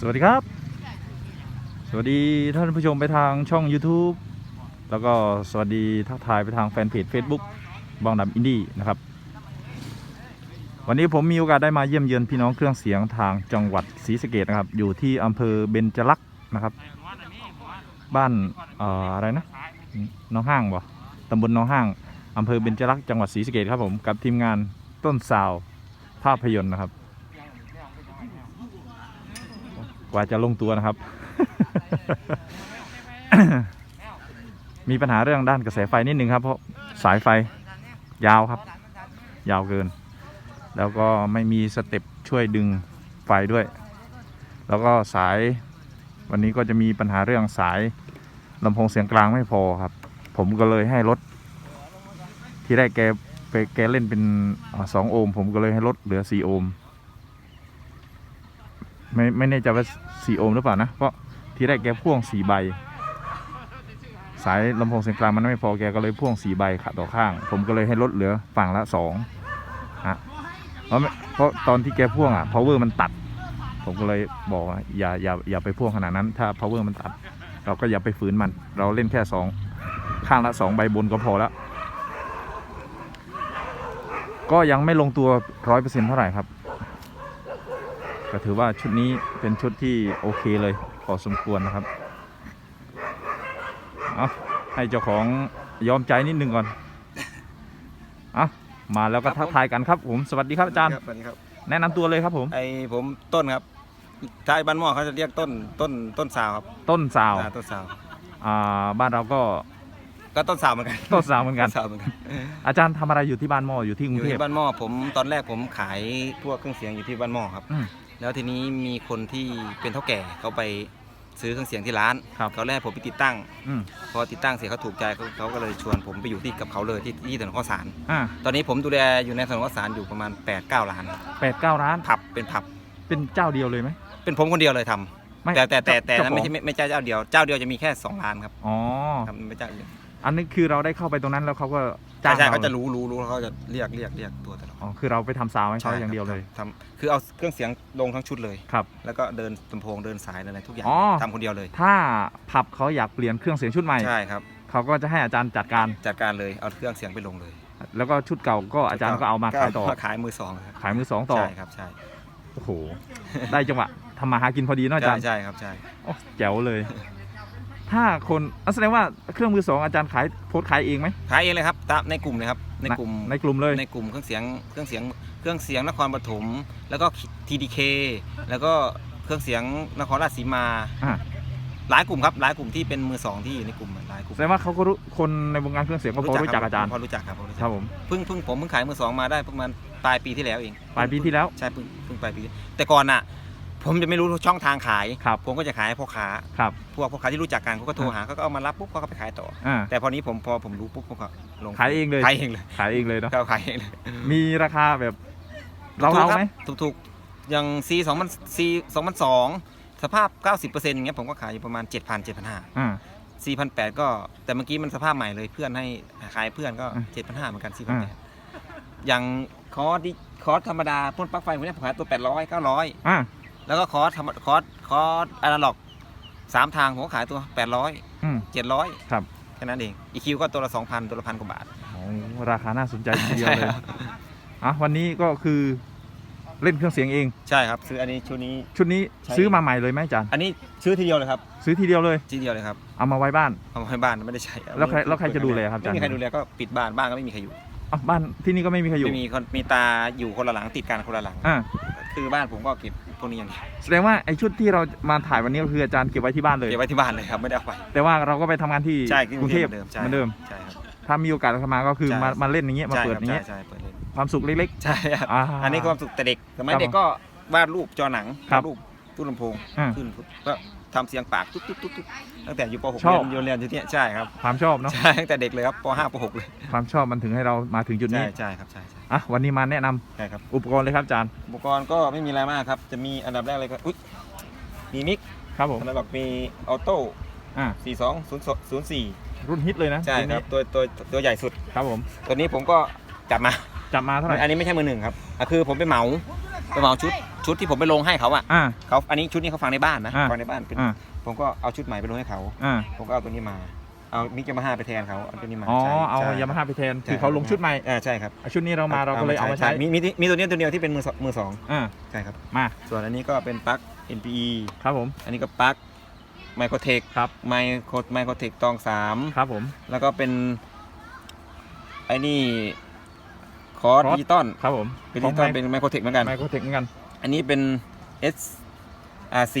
สวัสดีครับ สวัสดีท่านผู้ชมไปทางช่อง YouTube แล้วก็สวัสดีทักทายไปทางแฟนเพจ Facebook บางดำอินดี้นะครับ วันนี้ผมมีโอกาสได้มาเยี่ยมเยือนพี่น้องเครื่องเสียงทางจังหวัดศรีสะเกดนะครับ อยู่ที่อำเภอเบญจลักษ์นะครับ บ้านเอ่ออะไรนะหน้องห้างบ่ตำบลหน้องห้างอำเภอเบญจลักษ์จังหวัดศรีสะเกดครับผมกับทีมงานต้นสาวภาพยนตร์นะครับ ก ว่าจะลงตัวนะครับ มีปัญหาเรื่องด้านกระแสไฟนิดนึงครับ เพราะสายไฟยาวครับ ยาวเกิน แล้วก็ไม่มีสเต็ปช่วยดึงไฟด้วย แล้วก็สายวันนี้ก็จะมีปัญหาเรื่องสายลำโพงเสียงกลางไม่พอครับ ผมก็เลยให้ลดที่แรกแกไปแกเล่นเป็นสองโอห์มผมก็เลยให้ลดเหลือสี่โอห์ม ไม่ไม่แน่ใจว่าสี่โอห์มหรือเปล่านะ เพราะทีแรกแกพ่วงสี่ใบ สายลำโพงเสียงกลางมันไม่พอแกก็เลยพ่วงสี่ใบขัดต่อข้าง ผมก็เลยให้ลดเหลือฝั่งละสองฮะเพราะเพราะตอนที่แกพ่วงอะ power มันตัด ผมก็เลยบอกว่าอย่าอย่าอย่าไปพ่วงขนาดนั้น ถ้า power มันตัด เราก็อย่าไปฝืนมัน เราเล่นแค่สองข้างละสองใบบนก็พอแล้วก็ยังไม่ลงตัวร้อยเปอร์เซ็นต์เท่าไหร่ครับ ก็ถือว่าชุดนี้เป็นชุดที่โอเคเลยพอสมควรนะครับ เอาให้เจ้าของยอมใจนิดนึงก่อนเอามาแล้วก็ทักทายกันครับผม สวัสดีครับอาจารย์ สวัสดีครับ แนะนำตัวเลยครับผม ไอผมต้นครับชายบ้านหม้อเขาจะเรียกต้นต้นต้นสาวครับต้นสาว อ่าต้นสาว อ่า บ้านเราก็ก็ต้นสาวเหมือนกันต้นสาวเหมือนกัน ต้นสาวเหมือนกันอาจารย์ทำอะไรอยู่ที่บ้านหม้ออยู่ที่กอรุงยู่เทพที่บ้านหม้อผมตอนแรกผมขายพวกเครื่องเสียงอยู่ที่บ้านหม้อครับ อืม แล้วทีนี้มีคนที่เป็นเท่าแก่เขาไปซื้อเครื่องเสียงที่ร้านครับเขาแรกผมไปติดตั้งอืม พอติดตั้งเสร็จเขาถูกใจเขาเขาก็เลยชวนผมไปอยู่ที่กับเขาเลยที่ที่ถนนข้าวสาร อ่าตอนนี้ผมดูแลอยู่ในถนนข้าวสารอยู่ประมาณ8ปดเก้าล้านแปดเก้าร้านผับเป็นผับ เป็นเจ้าเดียวเลยไหมเป็นผมคนเดียวเลยทำไม่แต่แต่แต่แต่เจ้านั้นไม่ของใช่ไม่ไม่ใช่เจ้าเดียว เจ้าเดียวจะมีแค่สองล้านครับอ๋อทำไม่เจ้าเดียวอันนี้คือเราได้เข้าไปตรงนั้นแล้วเขาก็ใช่ จ้างใช่เราเขาจะรู้รู้รู้แล้วเขาจะเรียกเรียกเรียกตัวตลอดอ๋อคือเราไปทำซาวให้เขาอย่างเดียวเลย ทำคือเอาเครื่องเสียงลงทั้งชุดเลย ครับ แล้วก็เดินลำโพงเดินสายอะไรทุกอย่างอ๋อ ทำคนเดียวเลย ถ้าผับเขาอยากเปลี่ยนเครื่องเสียงชุดใหม่ ใช่ครับ เขาก็จะให้อาจารย์จัดการ จัดการเลยเอาเครื่องเสียงไปลงเลยแล้วก็ชุดเก่าก็อาจารย์ก็เอามาขายต่อ ขายมือสองครับขายมือสองต่อ ใช่ครับใช่โอ้โห ได้จังหวะทำมาหากินพอดีเนาะอาใช่จารย์ใช่ครับใช่ โอ้แจ๋วเลย ถ้าคนอะแสดงว่าเครื่องมือสองอาจารย์ขายโพสต์ขายเองไหม ขายเองเลยครับตามในกลุ่มเลยครับในกลุ่มในกลุ่มเลย ในกลุ่มเครื่องเสียงเครื่องเสียงเครื่องเสียงนครปฐมแล้วก็ TDK แล้วก็เครื่องเสียงนครราชสีมาอ่า หลายกลุ่มครับหลายกลุ่มที่เป็นมือสองที่อยู่ในกลุ่มหลายกลุ่มแสดงว่าเขาก็รู้คนในวงการเครื่องเสียงก็พอรู้จักอาจารย์ พอรู้จักครับพอรู้คจัรักบผมเพิ่งเพิ่งผมเพิ่งขายมือสองมาได้ประมาณปลายปีที่แล้วเองปลายปีที่แล้ว ใช่เพิ่งเพิ่งปลายปี แต่ก่อนน่ะ ผมจะไม่รู้ช่องทางขาย ครับผมก็จะขายให้พ่อค้า ครับ พวกพ่อค้าที่รู้จักกันเขาก็โทรหาเขาก็เอามารับปุ๊บเขาก็ไปขายต่อ อ่า แต่พอนี้ผมพอผมรู้ปุ๊บผมก็ลงขายเองเลย ขายเองเลยขายเองเลยเนาะ ก็ขายเองเลยมีราคาแบบ เราถูกเราคบไหม ถูกถูกอย่าง C 2 0 0 C 2002สภาพ 90%อย่างเงี้ยผมก็ขายอยู่ประมาณ 7,000 7,500 อ่า 4,800 ก็แต่เมื่อกี้มันสภาพใหม่เลยเพื่อนให้ขายเพื่อนก็อะ7,500เหมือนกันอ่า4,800อย่างคอร์สที่คอร์สธรรมดาพ่นปลั๊กไฟพวกเนี้ยผมขายตัว 800 900 อ่า แล้วก็คอร์สธรรมคอร์สคอร์สอนาล็อกสามทางผมก็ขายตัว800อืม700ครับ แค่นั้นเอง EQ ก็ตัวละ2,000ตัวละพันกว่าบาท โอ้ราคาน่าสนใจทีเดียวใช่เลยครับ อะวันนี้ก็คือเล่นเครื่องเสียงเอง ใช่ครับ ซื้ออันนี้ชุดนี้ ชุดนี้ใช่ ซื้อมาใหม่เลยไหมอาจารย์ อันนี้ซื้อทีเดียวเลยครับซื้อทีเดียวเลย ทีเดียวเลยครับเอามาไว้บ้าน เอามาให้บ้านไม่ได้ใช้แล้วใครแล้วใครจะดูแลครับอาจารย์ ไม่มีใครดูแลก็ปิดบ้านบ้านก็ไม่มีใครอยู่อะบ้านที่นี่ก็ไม่มีใครอยู่ ไม่มีคนมีตาอยู่คนละหลังติดกันคนละหลัง อ่า คือบ้านผมก็เก็บพวกนี้อย่างเดียวแสดงว่าไอ้ชุดที่เรามาถ่ายวันนี้ก็คืออาจารย์เก็บไว้ที่บ้านเลย เก็บไว้ที่บ้านเลยครับไม่ได้เอาไป แต่ว่าเราก็ไปทำงานที่ใช่กรุงเทพเหมือนเดิมเหใช่มือนเดิม ใช่ครับ ถ้ามีโอกาสเข้ามาก็คือใช่ มามาเล่นอย่างเงี้ยมาใช่เปิดครับอย่างเงี้ยใช่ใช่เปิดเล่นความสุขเล็ก ใช่ครับๆอ่าอันนี้ความสุขแต่เด็กสมัยครับเด็กก็วาดรูปจอหนังครับวาดรูปตู้ลำโพงอ่า ขึ้นก็ ทำเสียงปากตุ๊ดตุ๊ดตุ๊ดตุ๊ดตั้งแต่อยู่ป .6 ชอบเรียนเรียนอยู่ที่เนี่ยใช่ครับความชอบเนาะใช่ตั้งแต่เด็กเลยครับป .5 ป .6 เลยความชอบมันถึงให้เรามาถึงจุดใช่นี้ใช่ครับใช่ใช่อะวันนี้มาแนะนำใช่ครับอุปกรณ์เลยครับอาจารย์อุปกรณ์ก็ไม่มีอะไรมากครับ จะมีอันดับแรกเลยก็อุ๊ยมีมิกครับผมอันดับมีออโต้อ่า4204รุ่นฮิตเลยนะใช่รุ่นคนี้รับตัวตัวตัวใหญ่สุด ครับผมตัวนี้ผมก็จับมา จับมาเท่าไหร่อันนี้ไม่ใช่มือหนึ่งครับอะคือผมไปเหมา ไปเหมาชุดชุดที่ผมไปลงให้เขาอะอ่า เขาอันนี้ชุดนี้เขาฟังในบ้านนะอ่าฟังในบ้านเป็นอ่าผมก็เอาชุดใหม่ไปลงให้เขาอ่าผมก็เอาตัวนี้มาเอามิกยามาฮ่าไปแทนเขาเอาตัวนี้มาอ๋อ ใช้เอาใช่ยามาฮ่าไปแทนใช่คือเขาลงชุดใหม่อ่าใช่ครับชุดนี้เรามาเราก็เลยเอามาใช้มีมีมีตัวนี้ตัวเดียวที่เป็นมือสองมือสองอ่าใช่ครับมาส่วนอันนี้ก็เป็นปลั๊ก NPE ครับผม อันนี้ก็ปลั๊กไมโครเทคครับ ไมโครไมโครเทคตองสาม ครับผม แล้วก็เป็นไอ้นี่ คอร์สคอร์สดิจิตอลครับผมเป็นดิจิตอลเป็นไมโครเทคเหมือนกัน ไมโครเทคเหมือนกันอันนี้เป็น S RC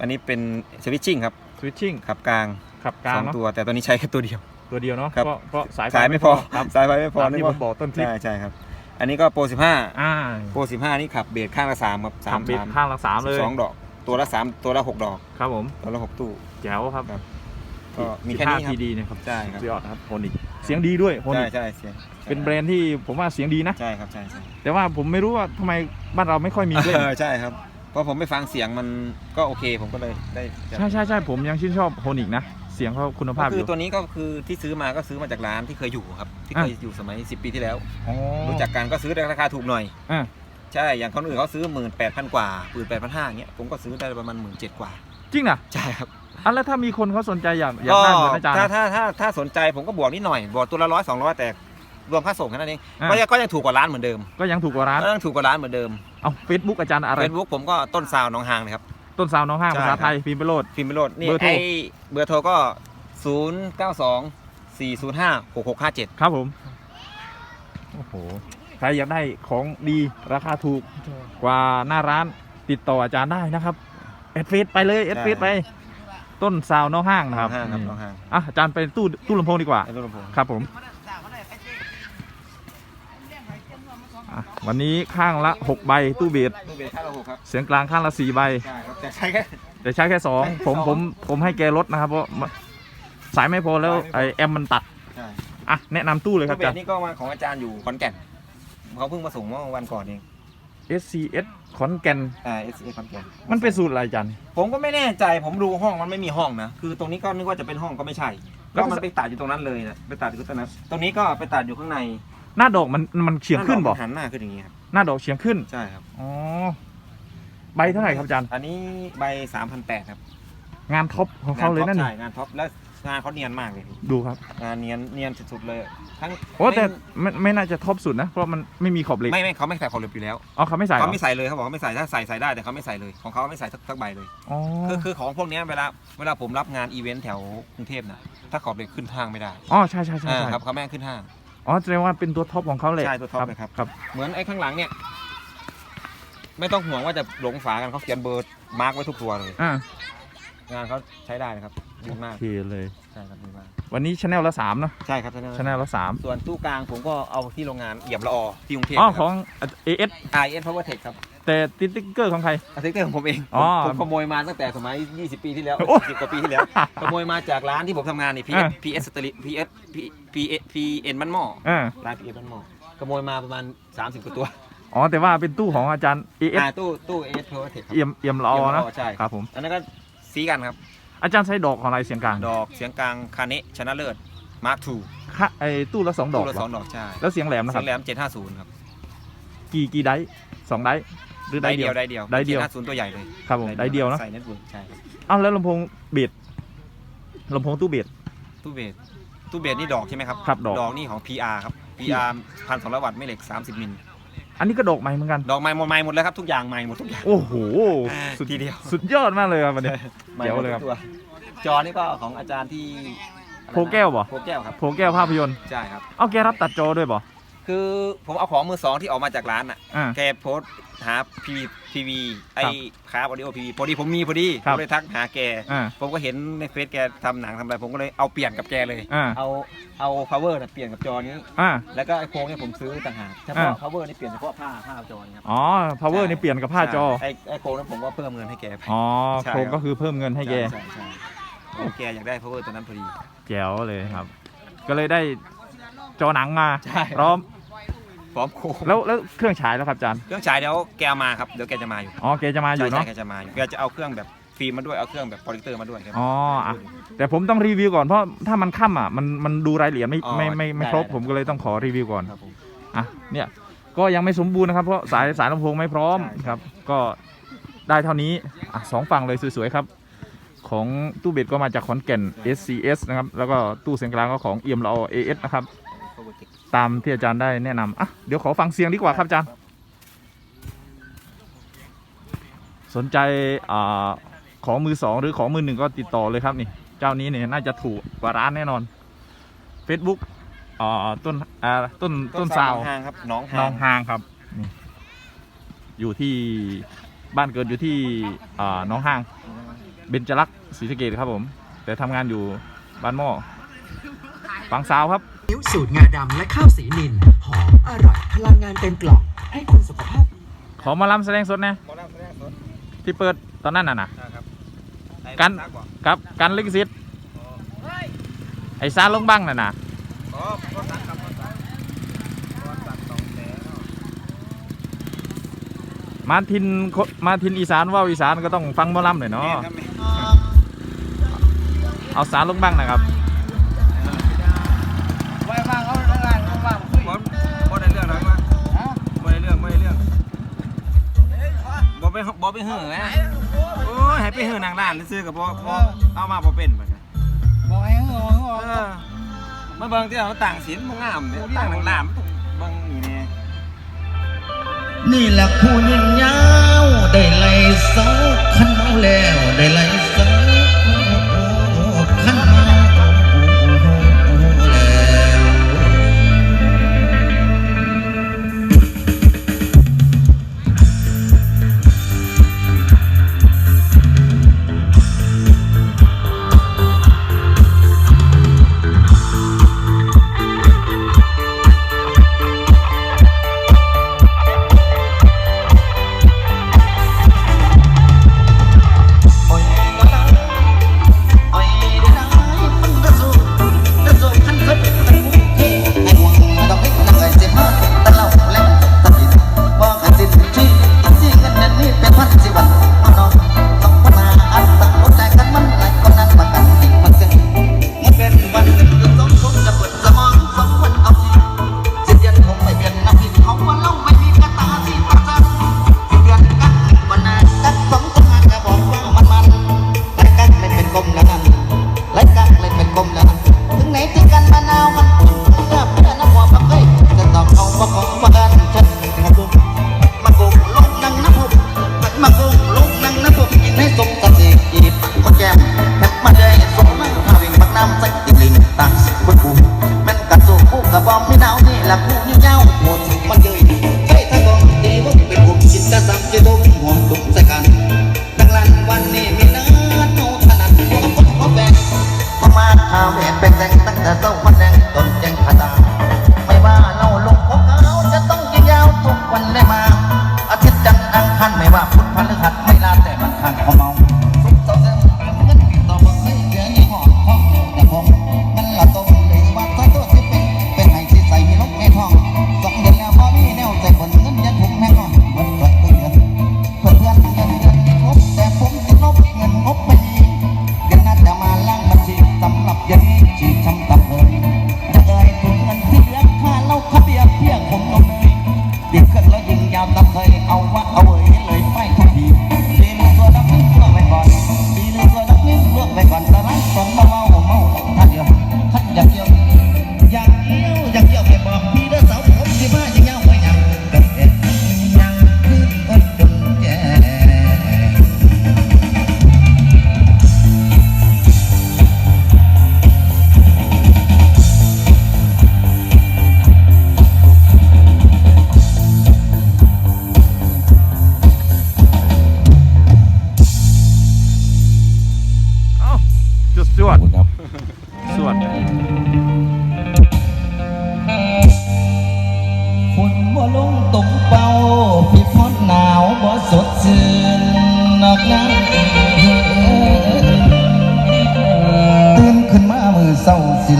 อันนี้เป็นสวิตชิ่งครับสวิตชิ่งขับกลางขับกลาสงองเนาะตัว แต่ตัวนี้ใช้แค่ตัวเดียว ตัวเดียวเนาะครับ เพราะเพราะสายฟสายไม่พอครับสายไฟไม่พอตามที่นึกผว่ามบอกต้นคลิปใช่ใช่ครับ อันนี้ก็โปร15อ่าโปร15 นี่ขับเบสข้างละ3ครับทำปิดสามข้างละสามเลยสองดอก ตัวละ3ตัวละ6ดอก ครับผมตัวละ6ตู้ แจ๋วครับครับก็มีแค่นี้คทีรับดีนะครับใช่ครับ สุดยอดครับโฮนิก เสียงดีด้วยโฮใช่นิกใช่เสียงเป็นแบรนด์ที่ผมว่าเสียงดีนะ ใช่ครับใช่ใช่แต่ว่าผมไม่รู้ว่าทำไมบ้านเราไม่ค่อยมีเล่นเออใช่ครับเพราะผมไปฟังเสียงมันก็โอเค ผมก็เลยได้จัด ใช่ใช่ใช่ผมยังชื่นชอบโฮนิกนะเสียงเขาคุณภาพก็อคือยู่ตัวนี้ก็คือที่ซื้อมาก็ซื้อมาจากร้านที่เคยอยู่ครับ ที่เคยอะอยู่สมัย 10 ปีที่แล้ว อ๋อรู้จักกันก็ซื้อได้ราคาถูกหน่อย อะใช่อย่างคนอื่นเขาซื้อหมื่นแปดพันกว่าหมื่นแปดพันห้าเงี้ยผมก็ซื้อได้ประมาณหมื่นเจ็ดกว่า จริงนะใช่ครับ อะแล้วถ้ามีคนเขาสนใจอยากอยากได้เหมือนอาจารย์ ถ้าอะถ้าถ้าถ้าสนใจผมก็บวกนิดหน่อย บวกตัวละร้อยสองร้อยแต่รวมค่าส่งแค่นั้นเองอะ ก็ยังก็ยังถูกกว่าร้านเหมือนเดิมก็ยังถูกกว่าร้านก็ยังถูกกว่าร้านเหมือนเดิมเอาเฟซบุ๊กอาจารย์อะไร เฟซบุ๊กผมก็ต้นซาวน้องหางเลยครับ ต้นสาวน้องห้างใช่ภาษาครับไทยพิมพ์ไปโลดฟิล์มไปโรดนี่เบอร์โทร ไอเบอร์โทรก็0 9 2 4 0 5 6 6 5 7ครับผมโอ้โหใครอยากได้ของดีราคาถูกกว่าหน้าร้านติดต่ออาจารย์ได้นะครับเอดเฟซไปเลยเอดเฟซไป ต้นสาวน้องห้างนะครับน้องห้างครับนี่น้องห้าง อะอาจารย์ไปตู้ตู้ลำโพงดีกว่า ไอ้รุ่นลำโพงครับผมอะวันนี้ข้างละ6ใบตู้เบสตู้เบสค่าละหกครับเสียงกลางข้างละ4ใบ ใช่ครับแต่ใช้แค่แต่ใช้แค่2ผมใช้แค่สอง ผมผมให้แกลดนะครับเพราะสายไม่พอแล้วสายไม่พอไอแอมมันตัดใช่อะแนะนำตู้เลยครับตู้เบอาจารสย์นี่ก็มาของอาจารย์อยู่ขอนแก่นเขาเพิ่งมาส่งเมื่อวันก่อนเอง SCS ขอนแก่นอ่าเอสเอขอนแก่นมันเป็นสูตรอะไรอาจารย์ ผมก็ไม่แน่ใจผมดูห้องมันไม่มีห้องนะ คือตรงนี้ก็นึกว่าจะเป็นห้องก็ไม่ใช่ แล้ก็ว มันไปตัดอยู่ตรงนั้นเลยนะไปตัดอยู่ตรงนั้นตรงนี้ก็ไปตัดอยู่ข้างในหน้าดอกมันมันเฉียงขึ้นบอกหันหน้าขึ้นอย่างนี้ครับหน้าดอกเฉียงขึ้นใช่ครับอ๋อใบเท่าไหร่ครับอาจารย์อันนี้ใบ3,800ครับงานท็อปของเขาเลยนั่นใช่นี่งานท็อปและ งานเขาเนียนมากเลยดูครับงานเนียนเนียนสุดๆเลย ทั้งโอ้แต่ไม่ไม่น่าจะท็อปสุดนะ เพราะมันไม่มีขอบเหล็กไม่ไม่เขาไม่ใส่ขอบเหล็กอยู่แล้วอ๋อเขาไม่ใส่เหรเขาอไม่ใส่เลยเขาบอกเขาไม่ใส่ถ้าใส่ใส่ได้แต่เขาไม่ใส่เลยของเขาไม่ใส่สักสักใบเลยอ๋อคือคือของพวกเนี้ยเวลาเวลาผมรับงานอีเวนต์แถวกรุงเทพนะถ้าขอบเหล็กขึ้นห้างไม่ได้อ๋อใช่ใช่ใช่อ่าใช่ครับเขาไม่ให้ขึ้นห้างอ๋อแสดงว่าเป็นตัวท็อปของเขาเลยใช่ตัวท็อปเลยครับครับ เหมือนไอ้ข้างหลังเนี่ยไม่ต้องห่วงว่าจะหลงฝากันเขาเขียนเบอร์มาร์กไว้ทุกตัวเลยอ่างานเขาใช้ได้นะครับ ดีมาก โอเคเลย ใช่ครับดีมาก วันนี้ชแนลละสามเนาะใช่ครับใช่ชแนลละสามส่วนตู้กลางผมก็เอาที่โรงงานเอี่ยมละออที่กรุงเทพอ๋อนะขครัอบง AS IS Power Tech ครับแต่ติดสติ๊กเกอร์ของใคร อาร์ติเตอร์ของผมเองอ๋อผมขโมยมาตั้งแต่สมัย 20 ปีที่แล้วโอ้10กว่าปีที่แล้ว ขโมยมาจากร้านที่ผมทำงานนี่ PS อ่า PS สตรี PS PS PS มันหม้ออ่าร้าน PS มันหม้อขโมยมาประมาณ 30กว่าตัวอ๋อแต่ว่าเป็นตู้ของอาจารย์ AS อ่าตู้ตู้ AS Power Tech ครับ เอี่ยมเอี่ยมละออนะใช่ ครับผม อันนั้นก็สีกันครับ อาจารย์ใช้ดอกของอะไรเสียงกลางดอกเสียงกลางคาเนะชนะเลิศมาร์คทูค่ะไอ้ตู้ละสองดอกตู้ละเหรสอองดอกใช่แล้วเสียงแหลมนะคเสีรัยบ งแหลม750ครับกี่กี่ไดส์สองไดส์หรือไดได้ส์เดีเดียยววได้เดียวได้เดียว 750ตัวใหญ่เลยครับผมไดส์เดียวเนอะใส่เน็ตเวิร์กใช่ครับอ้าวแล้วลำโพงเบสลำโพงตู้เบส ตู้เบสตู้เบสนี่ดอกใช่ไหมครับครับดอก ดอกนี่ของ PR ครับ PR พันสองร้อยวัตต์ไม่เหล็ก 30 มิล อันนี้ก็ดอกใหม่เหมือนกัน ดอกไม้หมดไม้หมดเลยครับทุกอย่างไม้หมดทุกอย่าง โอ้โหสุดทีเดียว สุดยอดมากเลยครับวันนี้ไม้เดี๋ยวหมดเลยครับ ทุกตัวจอนี่ก็ของอาจารย์ที่โพแก้วบ่โพแก้วครับ โพแก้วภาพยนตร์ใช่ครับ เอาแกรับตัดจอด้วยบ่ คือผมเอาของมือสองที่ออกมาจากร้านอะ อ่า แกโพสต์หาพีทีวีไอ้ครับคาร์บอดิโอพีวีพอดีผมมีพอดีคผรับ มเลยทักหาแก อ่า ผมก็เห็นในเฟซแกทำหนังทำอะไรผมก็เลยเอาเปลี่ยนกับแกเลย อ่า เอาเอา power น่ะเปลี่ยนกับจอนี้ อ่า แล้วก็ไอ้โครงเนี่ยผมซื้อต่างหากเฉพาะ อ่า power นี่เปลี่ยนเฉพาะผ้าผ้าจอนี่ครับอ๋อ power นี่เปลี่ยนกับผ้าจอไอ้ไอ้โครงนั้นผมก็เพิ่มเงินให้แกไป อ๋อใช่โครงครับก็คือเพิ่มเงินให้แกใช่ใช่โอ้แกอยากได้ power ตัวนั้นพอดี แจ๋วเลยครับ ก็เลยได้จอหนังมาใช่ พร้อม พร้อมค้งแล้วแล้วเครื่องฉายแล้วครับจารย์ เครื่องฉายเดี๋ยวแกมาครับเดี๋ยวแกจะมาอยู่อ๋อแกจะมาอยู่ใช่เนาะแกจะมาอยู่แกจะเอาเครื่องแบบฟิล์มมาด้วยเอาเครื่องแบบโปรเจคเตอร์มาด้วยครับ อ๋ออะแต่ผมต้องรีวิวก่อนเพราะถ้ามันค่ำอะมันมันดูรายละเอียดไม่ไม่ไม่ไม่ครบผมก็เลยต้องขอรีวิวก่อนอะเนี่ยก็ยังไม่สมบูรณ์นะครับเพราะสายสายลำโพงไม่พร้อมครับ ก็ได้เท่านี้อะสองฝั่งเลยสวยๆครับ ของตู้เบ็ดก็มาจากขอนแก่น SCS นะครับแล้วก็ตู้เสียงกลางก็ของเอียมเรา AS นะครับ ตามที่อาจารย์ได้แนะนำอะเดี๋ยวขอฟังเสียงดีกว่าครับอาจารย์ สนใจอ่าของมือสองหรือของมือหนึ่งก็ติดต่อเลยครับนี่ เจ้านี้เนี่ยน่าจะถูกกว่าร้านแน่นอน Facebook อ่าต้นอ่าต้นต้นสาวหงครับน้องหางน้องางครับอยู่ที่บ้านเกิดอยู่ที่อ่าน้องหางเบญจลักษ์ศรีสะเกดครับผม แต่ทำงานอยู่บ้านหม้อฟังสาวครับ นิ้วสูตรงาดำและข้าวสีนินหอมอร่อยพลังงานเต็มกล่องให้คุณสุขภาพขอมาลำแสดงสดนะขอรัแสดงสดที่เปิดตอนนั้นน่ะนะกันซับครับกันลิขสิทธิ์ไอ้ซาลงบ้างน่ะนะอ๋นะมาทินมาทินอีสานว่าอีสานก็ต้องฟังมอลำหน่อยเนาะเอาสารลงบ้างนะครับ ไปเหือแล้โอ้ยให้ไปเหือนางร้านซื้อกับพอพอเอามาพอเป็นบัดนี้บอกให้เหือเหืออมาเบิ่งที่เราต่างศีลบ่งามเด้ต่างหนังหนามันต้องเบิ่งนี่แนี่แหละผู้ยิ่งยาวได้ไหลเสาขันเอาแล้วได้ไหล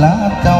ลาเจ้า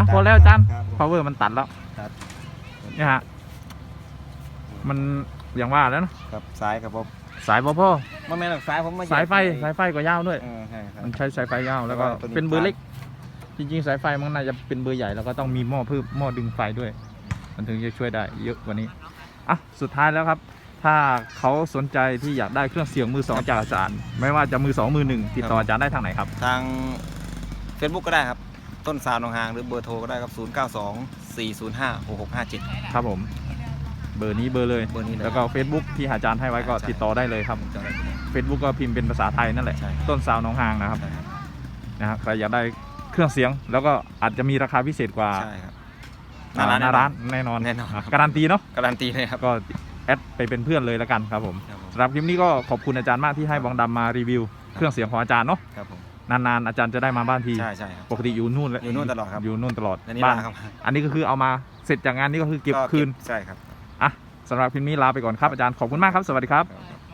อะพอแล้วอาจารย์ ครับ power มันตัดแล้วครับ เนี่ยฮะมันอย่างว่าแล้วเนอะครับซ้ายครับผมสายพอพ่อมาแม่นหลักซ้ายผมมาสายไฟสายไฟก็ยาวด้วย เออใช่ครับ มันใช้สายไฟยาวแล้วก็ตัวนี้ เป็นเบอร์เล็ก จริงๆ สายไฟมันน่าจะเป็นเบอร์ใหญ่แล้วก็ต้องมีหม้อเพิ่มหม้อดึงไฟด้วย มันถึงจะช่วยได้เยอะกว่านี้อะสุดท้ายแล้วครับ ถ้าเขาสนใจที่อยากได้เครื่องเสียงมือสองจากอาจารย์ ไม่ว่าจะมือสองมือหนึ่งติดต่ออาจารย์ได้ทางไหนครับ ทาง Facebook ก็ได้ครับ ต้นสาวหนองหางหรือเบอร์โทรก็ได้ครับ 0 9 2 4 0 5 6 6 5 7 ครับผม เบอร์นี้เบอร์เลย เบอร์นี้เลยแล้วก็ Facebook ที่อาจารย์ให้ไว้ก็ใช่ ติดต่อได้เลยครับจำได้ Facebook ก็พิมพ์เป็นภาษาไทยนั่นแหละ ใช่ ต้นซาวหน้องหางนะครับใช่ครับนะครับใครอยากได้เครื่องเสียง แล้วก็อาจจะมีราคาพิเศษกว่าใช่ครับอ่หน้าร้านแน่นอนแน่นอนะการันตีเนาะการันตีเลยครับก็แอดไปเป็นเพื่อนเลยแล้วกันครับผมครับผม สำหรับคลิปนี้ก็ขอบคุณอาจารย์มากที่ให้บองดำมารีวิว เครื่องเสียงของอาจารย์เนาะ ครับผม นานๆ อาจารย์จะได้มาบ้านทีใช่ใช่ครับ ปกติอยู่นู่นแล้วอยู่นู่นตลอดครับอยู่นู่นตลอดอันนี้บ้านมาครับอันนี้ก็คือเอามาเสร็จจากงานนี้ก็คือเก็บคืนใช่ครับ อะสำหรับคลิปนี้ลาไปก่อนครับอาจารย์ขอบคุณมากครับสวัสดีครับครับ